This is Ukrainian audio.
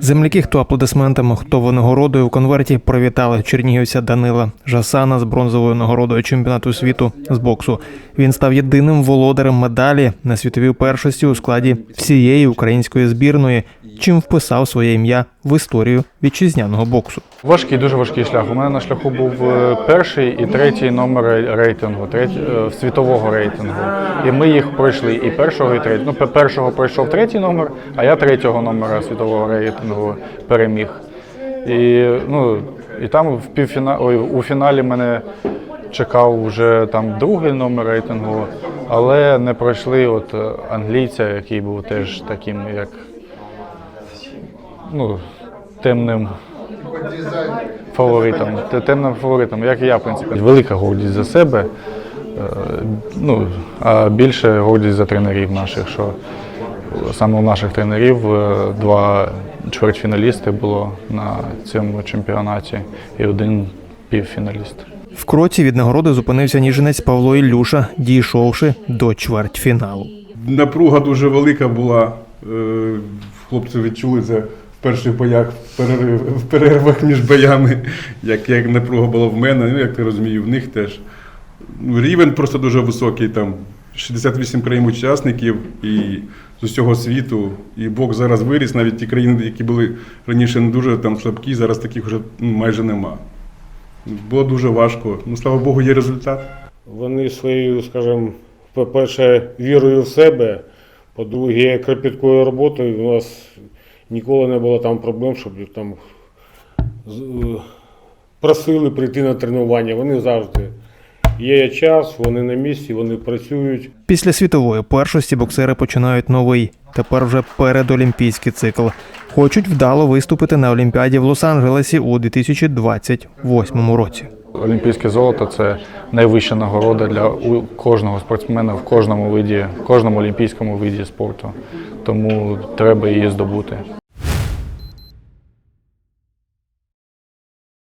Земляки, хто аплодисментами, хто винагородою у конверті привітали чернігівця Данила Жасана з бронзовою нагородою чемпіонату світу з боксу. Він став єдиним володарем медалі на світовій першості у складі всієї української збірної, чим вписав своє ім'я в історію вітчизняного боксу. Важкий, дуже важкий шлях. У мене на шляху був е, перший і третій номер рейтингу, третій, е, світового рейтингу. І ми їх пройшли і першого, і третього. Ну, першого пройшов третій номер, а я третього номера світового рейтингу переміг. І, ну, і там в півфіна... Ой, у фіналі мене чекав вже там другий номер рейтингу, але не пройшли от е, англійця, який був теж таким, як ну, темним фаворитом, темним фаворитом, як і я, в принципі. Велика гордість за себе, е, ну, а більше гордість за тренерів наших, що саме у наших тренерів е, два чвертьфіналісти було на цьому чемпіонаті і один півфіналіст. В кроці від нагороди зупинився ніженець Павло Ілюша, дійшовши до чвертьфіналу. Напруга дуже велика була. Е, Хлопці відчули це перших боях, в перервах між боями, як, як напруга була в мене, ну як ти розумію, в них теж. Ну, Рівень просто дуже високий, там 68 країн-учасників і з усього світу. І бокс зараз виріс, навіть ті країни, які були раніше не дуже там слабкі, зараз таких вже ну, майже нема. Було дуже важко. Ну, слава Богу, є результат. Вони своєю, скажімо, по-перше, вірою в себе, по-друге, кропіткою роботою. У нас ніколи не було там проблем, щоб там е, просили прийти на тренування. Вони завжди є час, вони на місці, вони працюють. Після світової першості боксери починають новий, тепер вже передолімпійський цикл. Хочуть вдало виступити на Олімпіаді в Лос-Анджелесі у 2028 році. Олімпійське золото це найвища нагорода для у- кожного спортсмена в кожному виді, в кожному олімпійському виді спорту. Тому треба її здобути.